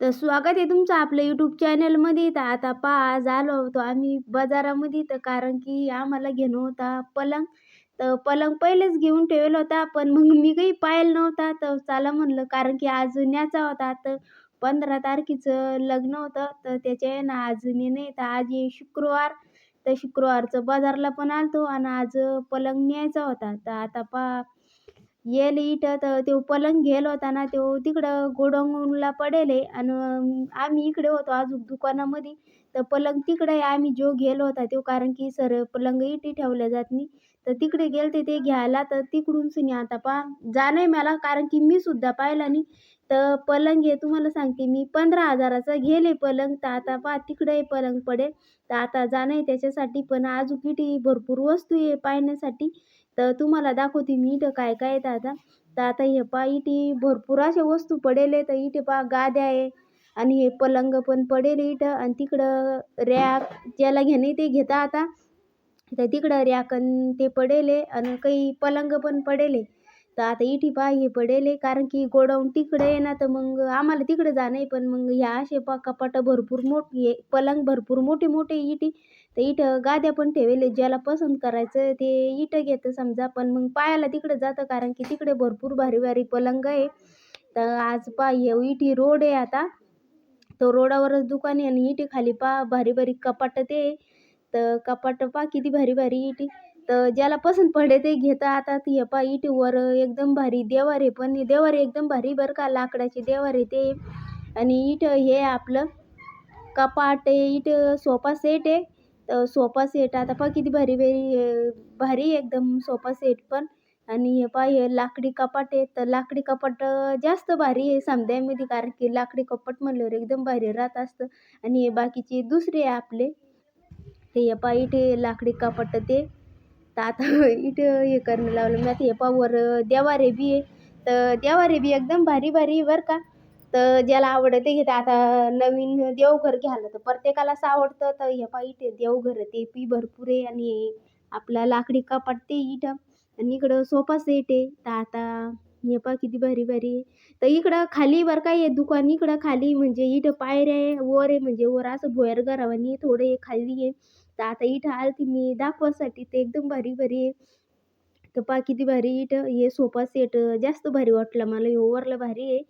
तर स्वागत आहे तुमचं आपल्या यूट्यूब चॅनलमध्ये तर आता पहा आज आलो होतो आम्ही बाजारामध्ये. तर कारण की आम्हाला घेणं होता पलंग. तर पलंग पहिलेच घेऊन ठेवला होता पण मग मी काही पाहिलं नव्हता. तर चला म्हणलं कारण की आज न्यायचा होता. तर पंधरा तारखेचं लग्न होतं. तर त्याच्या ना आज नाही तर आज ये शुक्रवार. तर शुक्रवारचं बाजारला पण आलतो आणि आज पलंग न्यायचा होता. तर आता पहा येल इट तर तो पलंग घेल होता ना तो तिकडं गोडाऊनला पडेल. आहे आणि आम्ही इकडे होतो अजून दुकानामध्ये. तर पलंग तिकडे आम्ही जो गेलो होता तो कारण की सर पलंग इटी ठेवल्या जात नाही. तर तिकडे गेलते ते घ्यायला तर तिकडून सुनी आता पहा जाणं आहे मला कारण की मी सुद्धा पाहिला नाही. तर पलंग हे तुम्हाला सांगते मी पंधरा हजाराचा घेले पलंग. तर आता पहा तिकडे पलंग पडेल. तर आता जाणं आहे त्याच्यासाठी पण अजून किती भरपूर वस्तू आहे पाहण्यासाठी. तर तुम्हाला दाखवते मी इथं काय काय येतं आता. तर आता हे पहा इथे भरपूर अशा वस्तू पडेल आहे तर इथे पहा गाद्या आहे. आणि हे पलंग पण पडेल इथं. आणि तिकडं रॅक ज्याला घेणे ते घेता आता. तर तिकडं रॅक आणि ते पडेल. आहे आणि काही पलंग पण पडेल. तर आता इटी पाय हे पडेल आहे कारण की गोडाऊन तिकडे आहे ना तर मग आम्हाला तिकडे जाणं आहे पण मग ह्या असे पा कपाटं भरपूर मोठी आहे पलंग भरपूर मोठे मोठे इटी तर इथं गाद्या पण ठेवले ज्याला पसंत करायचं ते इटं घेतं समजा पण मग पायाला तिकडे जातं कारण की तिकडे भरपूर भारी भारी पलंग आहे. तर आज पा हे इटी रोड आहे आता. तो रोडावरच दुकान आहे आणि इटी खाली पा भारी भारी कपाटं ते. तर कपाटं पा किती भारी भारी इटी तर ज्याला पसंत पडे ते घेता. आता हे पा इथे वर एकदम भारी देवार आहे पण देवार एकदम भारी बरं का लाकडाचे देवार आहे ते. आणि इट हे आपलं कपाट आहे इथं सोफा सेट आहे. तर सोफा सेट आता पहा किती भारी भारी भारी एकदम सोफा सेट पण. आणि हे पहा हे लाकडी कपाट आहे. तर लाकडी कपाट जास्त भारी आहे समध्यामध्ये कारण की लाकडी कपाट म्हणल्यावर एकदम भारी राहत असतं. आणि हे बाकीचे दुसरे आहे आपले. ते हे पहा इथे लाकडी कपाट ते. तर आता इथं हे करणं लावलं. मी आता हे पावर देवारे बी आहे. तर देवारे बी एकदम भारी भारी बरं का. तर ज्याला आवडतं ते घेतं आता नवीन देवघर घ्यायला. तर प्रत्येकालाच आवडतं तर हे पा इथे देवघर ते पी भरपूर आहे आणि आपला लाकडी कपाट ते इथं. आणि इकडं सोफा सेट आहे. तर आता हे पा किती भारी भारी आहे. तर इकडं खाली बरं का हे दुकान इकडं खाली म्हणजे इथं पायऱ्या आहे वर आहे म्हणजे वर असं भोयर घरावानी थोडं हे खाली आहे. तर आता इथं आलती मी दाखवासाठी. ते एकदम भारी भारी आहे. तर बाकी किती भारी इथं. हे सोफा सेट जास्त भारी वाटला मला. हे ओवरला भारी आहे.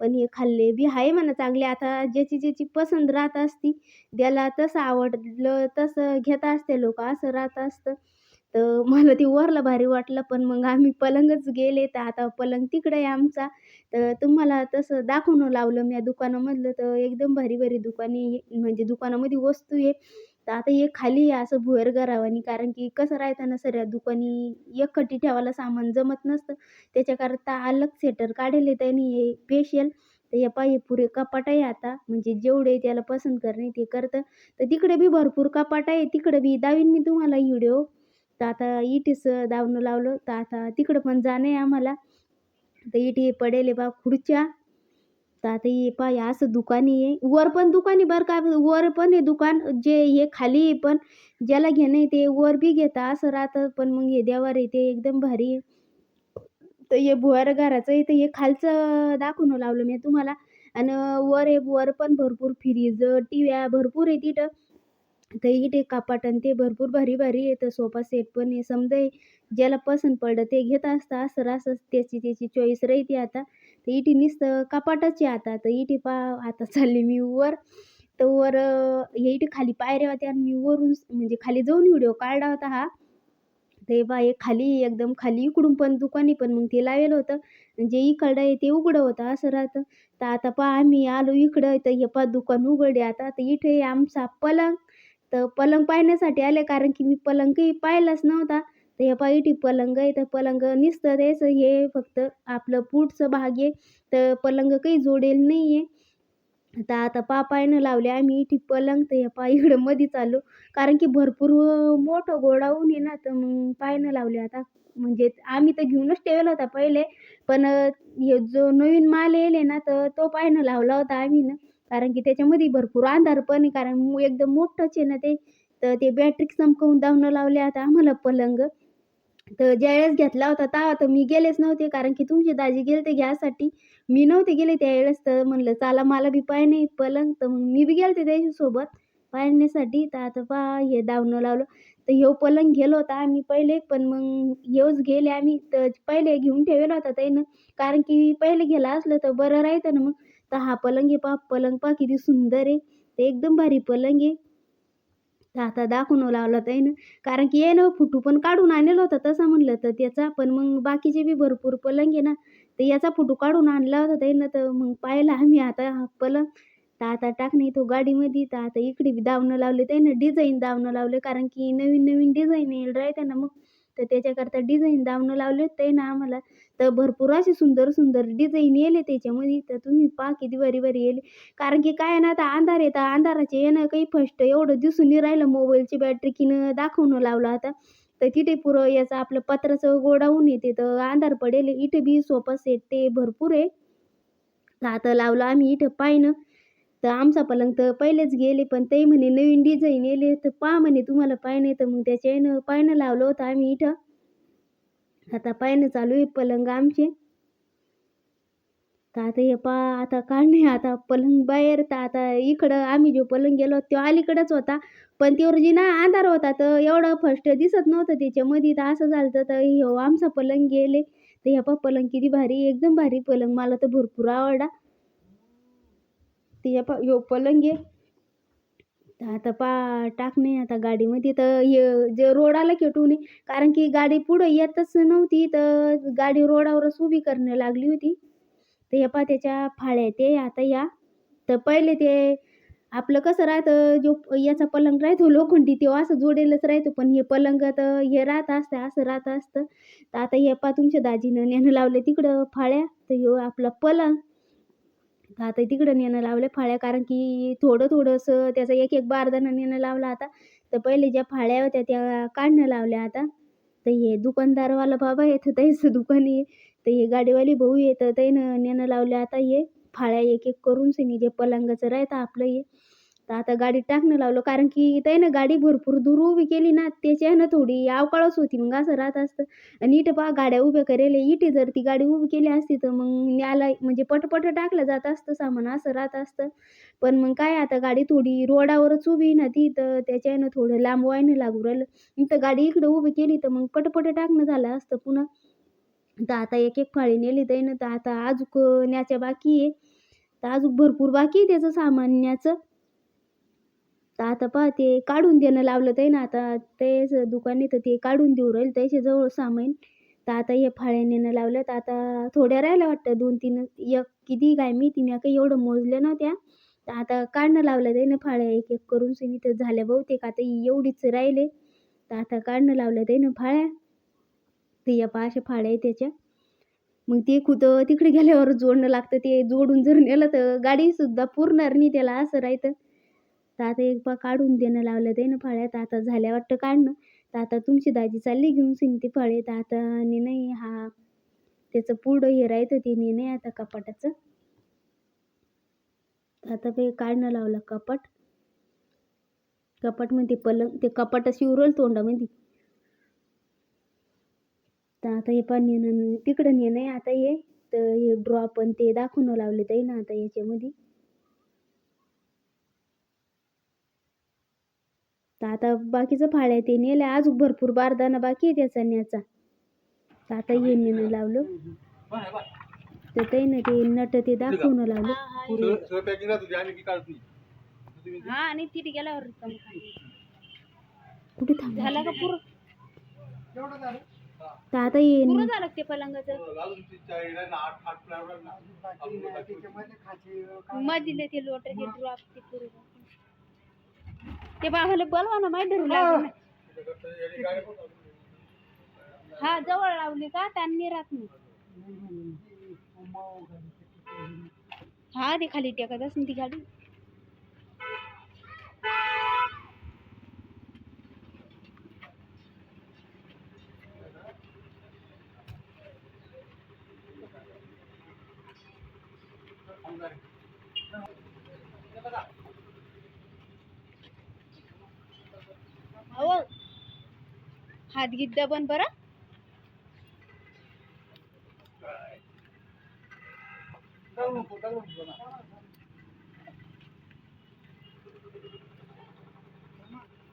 पण हे खाल्ले बी आहे म्हणा चांगले. आता ज्याची ज्याची पसंत राहत असती त्याला तसं आवडलं तसं घेता असते लोक. असं राहत असतं. तर मला ते वरला भारी वाटलं. पण मग आम्ही पलंगच गेले. तर आता पलंग तिकडे आहे आमचा. तर तुम्हाला तसं दाखवणं लावलं मी या दुकानामधलं. तर एकदम भारी भारी दुकाने म्हणजे दुकानामध्ये वस्तू आहे. तर आता हे खाली आहे असं भुयर गरावानी कारण की कसं राहतं ना सऱ्या दुकानी एकखट्टी ठेवायला सामान जमत नसतं. त्याच्याकरता अलग सेटर काढेल त्यांनी हे फेशियल तर हे पहा पुरे कपाट आहे आता. म्हणजे जेवढे त्याला पसंत करणे ते करतं. तर तिकडे बी भरपूर कपाट आहे. तिकडे बी दावीन मी तुम्हाला व्हिडिओ तर आता इटीस दावणं लावलं. तर आता तिकडं पण जाणं आहे आम्हाला. तर इटी पडेल बा खुर्च्या. तर आता हे पहा हे असं दुकान आहे. वर पण दुकान आहे बरं का. वर पण आहे दुकान जे हे खाली आहे पण ज्याला घेणं आहे ते वर बी घेता. असं राहतं पण मग हे देवार येते एकदम भारी आहे. तर हे भुवार घराचं आहे तर हे खालचं दाखवून लावलं मी तुम्हाला. आणि वर आहे वर पण भरपूर फ्रीज टी भरपूर आहे तिथं. तर ते कपाट आणि ते भरपूर भारी भारी आहे तर सोफा सेट पण आहे. समजा ज्याला पसंत पडलं ते घेत असतं असं असं त्याची त्याची चॉईस राहते आता. तर इथे नुसतं कपाटच आता. तर इथे पा आता चालली मी वर. तर वर हे इथे खाली पायऱ्या होत्या आणि मी वरून म्हणजे खाली जाऊन व्हिडिओ काढला होता हा. ते बा हे खाली एकदम खाली इकडून पण दुकानी पण मग ते लावेल होतं. जे इकडं आहे ते उघडं होतं असं राहतं. तर आता पहा आम्ही आलो इकडं. तर हे पा दुकान उघडे आता. तर इथे आमचा पलंग तर पलंग पाहण्यासाठी आले. कारण की मी पलंग काही पाहिलाच नव्हता. तर हे पाय इथे पलंग आहे. तर पलंग निसतं द्यायचं. हे फक्त आपलं पुढचं भाग आहे. तर पलंग काही जोडेल नाही आहे तर आता पा पायनं लावले आम्ही इथे पलंग. तर हे पा इकडं मध्ये चालू कारण की भरपूर मोठं गोडाऊन आहे ना. तर मग पायनं लावले आता. म्हणजे आम्ही तर घेऊनच ठेवला होता पहिले. पण हे जो नवीन माल येईल ना तर तो पायनं लावला होता आम्ही ना. कारण की त्याच्यामध्ये भरपूर अंधार पण आहे. कारण एकदम मोठंच आहे ना ते. तर ते बॅटरी चमकवून दावणं लावले आता आम्हाला पलंग. तर ज्यावेळेस घेतला होता तेव्हा तर मी गेलेच नव्हते. कारण की तुमचे दाजी गेलते घ्यायसाठी मी नव्हते गेले त्यावेळेस. तर म्हणलं चला मला बी पाय नाही पलंग. तर मग मी बी गेलते त्याच्यासोबत पाहण्यासाठी तर आता पा हे दावणं लावलं. तर ह्यो पलंग गेलो होता आम्ही पहिले. पण मग येऊच गेले आम्ही. तर पहिले घेऊन ठेवला होता त्यानं. कारण की पहिले गेला असलं तर बरं राहतं ना मग. तर हा पलंग आहे पा पलंग पा किती सुंदर आहे. ते एकदम भारी पलंग आहे. तर आता दाखवून लावला त्यानं कारण की येणं फुटू पण काढून आणलेला होता तसा म्हणलं तर त्याचा. पण मग बाकीचे बी भरपूर पलंग आहे ना तर याचा फोटो काढून आणला होता त्यानं तर मग पाहिला आम्ही आता हा पलंग. तर आता टाकणे तो गाडीमध्ये तर आता इकडे बी दावणं लावले त्यानं डिझाईन दावणं लावले. कारण की नवीन नवीन डिझाईन येईल राहते ना मग. तर त्याच्याकरता डिझाईन दावणं लावले ते ना आम्हाला. तर भरपूर असे सुंदर सुंदर डिझाईन येले त्याच्यामध्ये. तर तुम्ही पहा किती बरी बरी येले. कारण की काय आहे ना आता अंधार येतं अंधाराचे येणं काही फस्ट एवढं दिसून नाही राहिलं. मोबाईलची बॅटरी किनं दाखवणं लावलं आता. तर तिथे पुरं याचं आपलं पत्राचं गोडाऊन येते तर अंधार पडेल. इथे बी सोफा सेट ते भरपूर आहे. आता लावलं आम्ही इथं पाहिनं. तर आमचा पलंग तर पहिलेच गेले पण ते म्हणे नवीन डिझाईन येले तर पहा म्हणे तुम्हाला पाहिणे तर मग त्याच्यानं पाहिणं लावलं होतं आम्ही इथं. आता पाहिणं चालू आहे पलंग आमचे. तर आता हे पा आता काढणे आता पलंग बाहेर तर आता इकडं आम्ही जो पलंग गेलो तो अलीकडंच होता. पण तेवढी जी ना अंधार होता तर एवढं फर्स्ट दिसत नव्हतं त्याच्यामध्ये. तर असं झालं तर हो आमचा पलंग गेले. तर ह्या पा पलंग किती भारी एकदम भारी पलंग. मला तर भरपूर आवडला. तिच्या प पा पलंग आहे. तर आता पा टाकणे आता गाडीमध्ये तर ये जे रोडाला खेटून कारण की गाडी पुढं येतच नव्हती तर गाडी रोडावरच उभी करणं लागली होती. तर या पा त्याच्या फाळ्या ते आता या. तर पहिले ते आपलं कसं राहतं जो याचा पलंग राहतो लोखंडी तो असं जोडेलच राहतो. पण हे पलंग तर हे राहत असतं असं राहत असतं. तर आता हे पा तुमच्या दाजीनं नेणं लावलं तिकडं फाळ्या. तर ह्यो आपला पलंग. आता तिकडं नेणं लावलं फाळ्या कारण की थोडं थोडंसं त्याचा एक एक बारदाना नेणं लावला आता. तर पहिले ज्या फाळ्या होत्या त्या काढणं लावल्या आता. तर हे दुकानदारवाला बाबा येतं त्याचं दुकान आहे. तर हे गाडीवाली भाऊ येतं त्यानं नेणं लावल्या आता हे. फाळ्या एक एक करून सनी जे पलंगाचं राहतं आपलं हे. तर आता गाडीत टाकणं लावलं कारण की त्यानं गाडी भरपूर दूर उभी केली ना त्याच्यानं थोडी अवकाळच होती. मग असं राहत असतं. आणि इथं पहा गाड्या उभ्या करेल इथे जर ती गाडी उभी केली असती तर मग न्यायला म्हणजे पटपट टाकलं जात असतं सामान असं राहत असतं. पण मग काय आता गाडी थोडी रोडावरच उभी ना ती तर त्याच्यानं थोडं लांब व्हायनं लागू राहिलं. इथं गाडी इकडं उभी केली तर मग पटपट टाकणं झालं असतं पुन्हा. तर आता एक एक फाळी नेली त्यानं तर आता अजूक न्याच्या बाकी आहे. तर अजून भरपूर बाकी आहे त्याचं सामान न्याचं तर आता पहा ते काढून देणं लावलं ते ना आता तेच दुकान तर ते काढून देऊ राहील त्याच्याजवळ सामान तर आता हे फाळ्या नेणं लावलं तर आता थोड्या राहिल्या वाटतं दोन तीन एक किती काय मी तिने काही एवढं मोजलं नव्हत्या. तर आता काढणं लावलं त्यानं फाळ्या एक एक करून सिनी तर झाल्या बहुतेक आता एवढीच राहिले. तर आता काढणं लावलं त्यानं फाळ्या. ते या पाशा फाळ्या आहे त्याच्या. मग ते कुठं तिकडे गेल्यावर जोडणं लागतं ते जोडून जर नेलं तर गाडीसुद्धा पुरणार नाही त्याला असं राहतं. तर आता एक बा काढून देणं लावलं ते ना तर आता झाल्या वाटतं काढणं. तर आता तुमची दाजी चालली घेऊन सिन ती फळे. तर आता ने नाही हा त्याचं पुढं हे राहतं ते नि नाही आता कपाटाचं. आता ते काढणं लावलं कपाट. कपाटमध्ये पलंग. ते कपाटाशी उरल तोंडामध्ये. तर आता हे पण नेणं तिकडं नेणं आहे आता हे. तर हे ड्रॉप पण ते दाखवणं लावले ताई ना आता याच्यामध्ये. तर आता बाकीचं फाळ्या ते नेलं अजून भरपूर बारदाना बाकी आहे त्याचा न्याचा तर आता हे नेणं लावलं. तर ते ना ते नट ते दाखवणं लावलं. हा आणि तिथे गेल्यावर कुठे थांब झाला का पुरं? तर आता ये पुरं झालं ते पलंगाचं? अजून ती चाळी राहिली ना, आठ आठ फ्लावर राहिली ना. आपण बाकी- मधील ते लोटाचे ड्रॉप ते पुरं ते बाबाला बोलवा ना माहिती धरून लागलं. हा जवळ लावली का त्यांनी राहत नाही. हा ते खाली टेकत असेल ती गाडी. हो हात गीत पण बरं.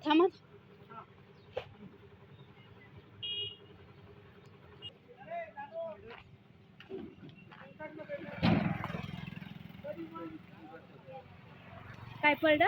थांबा. काय पडलं?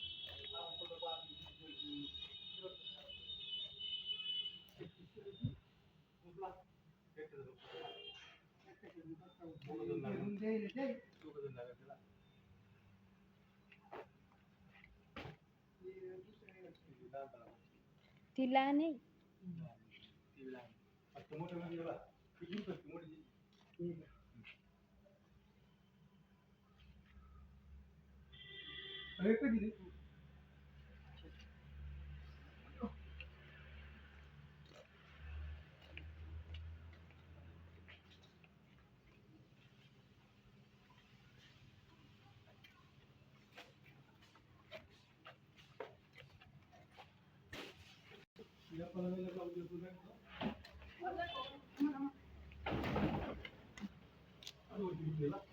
तिला नाही. अरे कधी रे? या